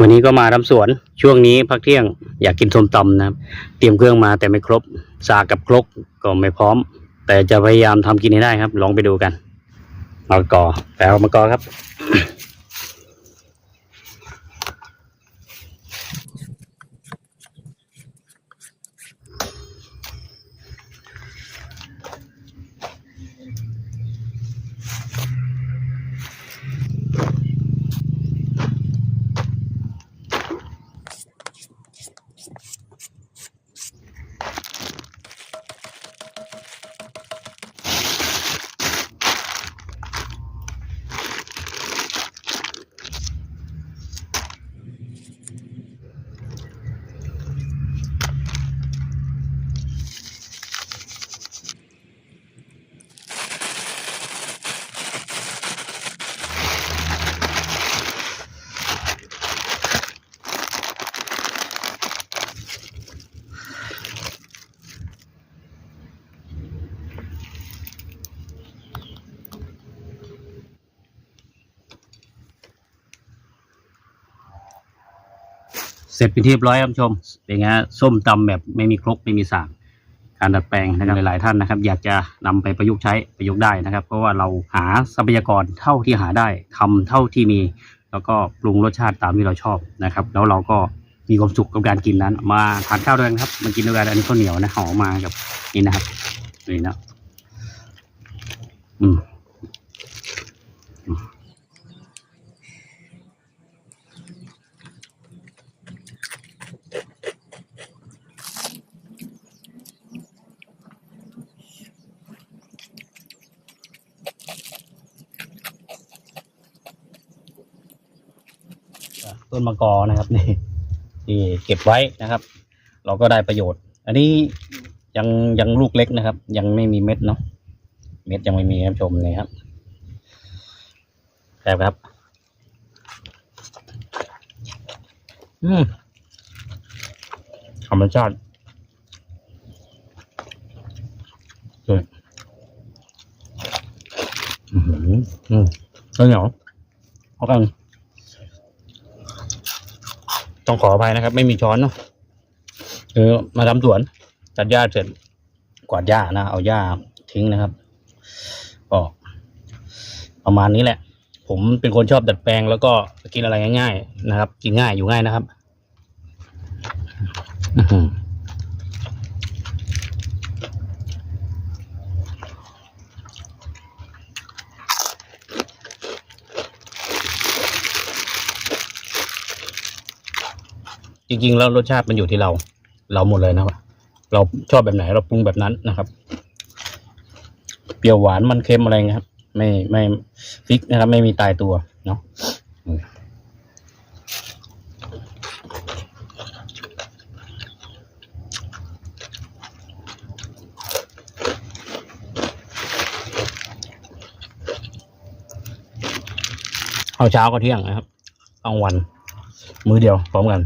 วันนี้ก็มาทำสวนช่วงนี้พักเที่ยงอยากกินส้มตำนะครับ เตรียมเครื่องมาแต่ไม่ครบ สากกับครกก็ไม่พร้อม แต่จะพยายามทำกินให้ได้ครับ ลองไปดูกันมะกอแปลว่ามะละกอครับ เสร็จเป็นที่เรียบร้อยครับชมเป็นไงส้มตำแบบไม่มีครกไม่มีสากการดัดแปลงนะครับหลายๆท่านนะครับ อยากจะนำไปประยุกต์ใช้ประยุกต์ได้นะครับ เพราะว่าเราหาทรัพยากรเท่าที่หาได้ทำเท่าที่มี แล้วก็ปรุงรสชาติตามที่เราชอบนะครับ แล้วเราก็มีความสุขกับการกินนั้น มาทานข้าวด้วยกันครับมากินด้วยกันอันนี้ข้าวเหนียวนะห่อมากับนี่นะครับนี่นะอืม ต้นมะกอนะครับนี่ที่เก็บไว้นะครับ เราก็ได้ประโยชน์ อันนี้ยังยังลูกเล็กนะครับ ยังไม่มีเม็ดเนาะเม็ดยังไม่มีครับชมนี่ครับแซ่บครับ อืมธรรมชาติอืมอืมอืมข้าวเหนียวเอากัน ต้องขออภัยนะครับ ไม่มีช้อนเนาะคือมาทำสวน ตัดหญ้าเสร็จกวาดหญ้านะ เอาหญ้าทิ้งนะครับก็ประมาณนี้แหละ ผมเป็นคนชอบดัดแปลงแล้วก็กินอะไรง่ายๆนะครับ กินง่ายอยู่ง่ายนะครับ อื จริง ๆ แล้วรสชาติมันอยู่ที่เรา เราหมดเลยนะครับ เราชอบแบบไหนเราปรุงแบบนั้นนะครับ เปรี้ยวหวานมันเค็มอะไรเงี้ยครับ ไม่ไม่ฟิกนะครับ ไม่มีตายตัวเนาะเอาเช้าก็เที่ยงนะครับกลางวัน มือเดียวพร้อมกัน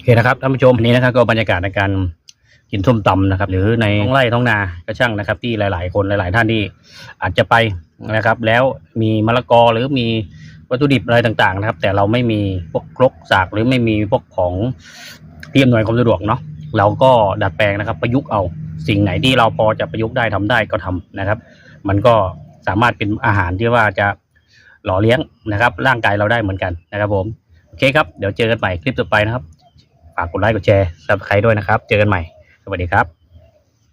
โอเคนะครับท่านผู้ชมอันนี้นะครับก็บรรยากาศในการกินส้มตำนะครับ หรือในท้องไร่ท้องนาก็ช่างนะครับ ที่หลาย ๆ คนหลาย ๆ ท่านที่อาจจะไปนะครับ แล้วมีมะละกอหรือมีวัตถุดิบอะไรต่าง ๆ นะครับ แต่เราไม่มีพวกครกสากหรือไม่มีพวกของที่อำนวยความสะดวกเนาะเราก็ดัดแปลงนะครับ ประยุกต์เอาสิ่งไหนที่เราพอจะประยุกต์ได้ทำได้ก็ทำนะครับ มันก็สามารถเป็นอาหารที่ว่าจะหล่อเลี้ยงนะครับ ร่างกายเราได้เหมือนกันนะครับ ผมโอเคครับเดี๋ยวเจอกันใหม่คลิปต่อไปนะครับ ฝากกดไลค์กดแชร์ซับสไครต์ด้วยนะครับ เจอกันใหม่ สวัสดีครับ